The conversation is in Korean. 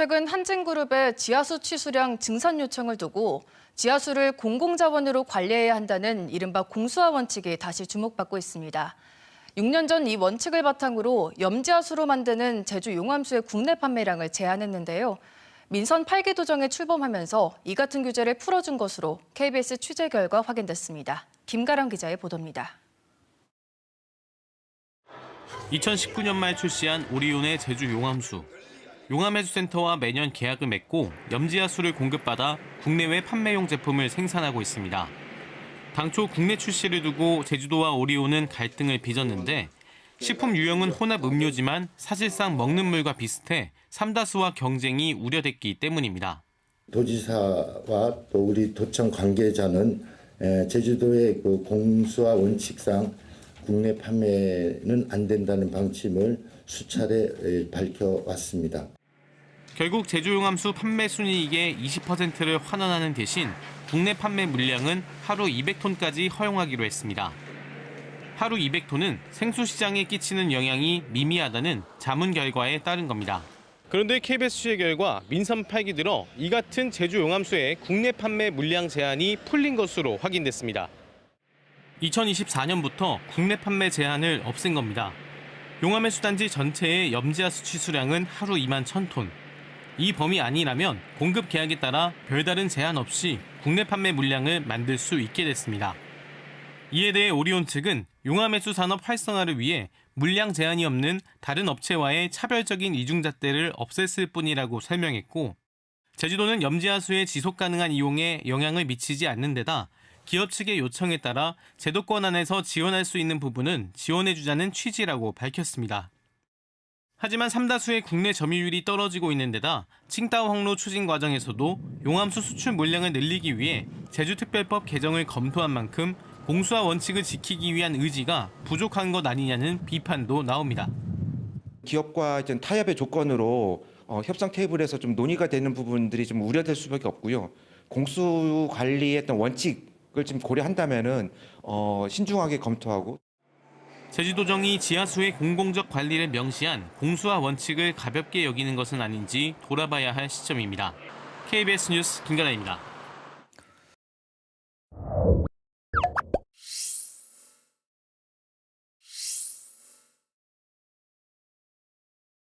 최근 한진그룹의 지하수 취수량 증산 요청을 두고 지하수를 공공자원으로 관리해야 한다는 이른바 공수화 원칙이 다시 주목받고 있습니다. 6년 전 이 원칙을 바탕으로 염지하수로 만드는 제주 용암수의 국내 판매량을 제한했는데요. 민선 8기 도정에 출범하면서 이 같은 규제를 풀어준 것으로 KBS 취재 결과 확인됐습니다. 김가람 기자의 보도입니다. 2019년 말 출시한 오리온의 제주 용암수. 용암해수센터와 매년 계약을 맺고 염지하수를 공급받아 국내외 판매용 제품을 생산하고 있습니다. 당초 국내 출시를 두고 제주도와 오리온은 갈등을 빚었는데 식품 유형은 혼합 음료지만 사실상 먹는 물과 비슷해 삼다수와 경쟁이 우려됐기 때문입니다. 도지사와 또 우리 도청 관계자는 에, 제주도의 그 공수화 원칙상 국내 판매는 안 된다는 방침을 수차례 에, 밝혀왔습니다. 결국 제주용암수 판매 순이익의 20%를 환원하는 대신 국내 판매 물량은 하루 200톤까지 허용하기로 했습니다. 하루 200톤은 생수 시장에 끼치는 영향이 미미하다는 자문 결과에 따른 겁니다. 그런데 KBS 취재 결과 민선 8기 들어 이 같은 제주 용암수의 국내 판매 물량 제한이 풀린 것으로 확인됐습니다. 2024년부터 국내 판매 제한을 없앤 겁니다. 용암의 수단지 전체의 염지하수 취수량은 하루 2만 1000톤. 이 범위 아니라면 공급 계약에 따라 별다른 제한 없이 국내 판매 물량을 만들 수 있게 됐습니다. 이에 대해 오리온 측은 용암해수 산업 활성화를 위해 물량 제한이 없는 다른 업체와의 차별적인 이중잣대를 없앴을 뿐이라고 설명했고 제주도는 염지하수의 지속 가능한 이용에 영향을 미치지 않는 데다 기업 측의 요청에 따라 제도권 안에서 지원할 수 있는 부분은 지원해주자는 취지라고 밝혔습니다. 하지만 삼다수의 국내 점유율이 떨어지고 있는 데다 칭따오 항로 추진 과정에서도 용암수 수출 물량을 늘리기 위해 제주특별법 개정을 검토한 만큼 공수화 원칙을 지키기 위한 의지가 부족한 것 아니냐는 비판도 나옵니다. 기업과 이제 타협의 조건으로 어, 협상 테이블에서 좀 논의가 되는 부분들이 좀 우려될 수밖에 없고요. 공수 관리의 어떤 원칙을 좀 고려한다면은 어, 신중하게 검토하고 제주도정이 지하수의 공공적 관리를 명시한 공수화 원칙을 가볍게 여기는 것은 아닌지 돌아봐야 할 시점입니다. KBS 뉴스 김가나입니다.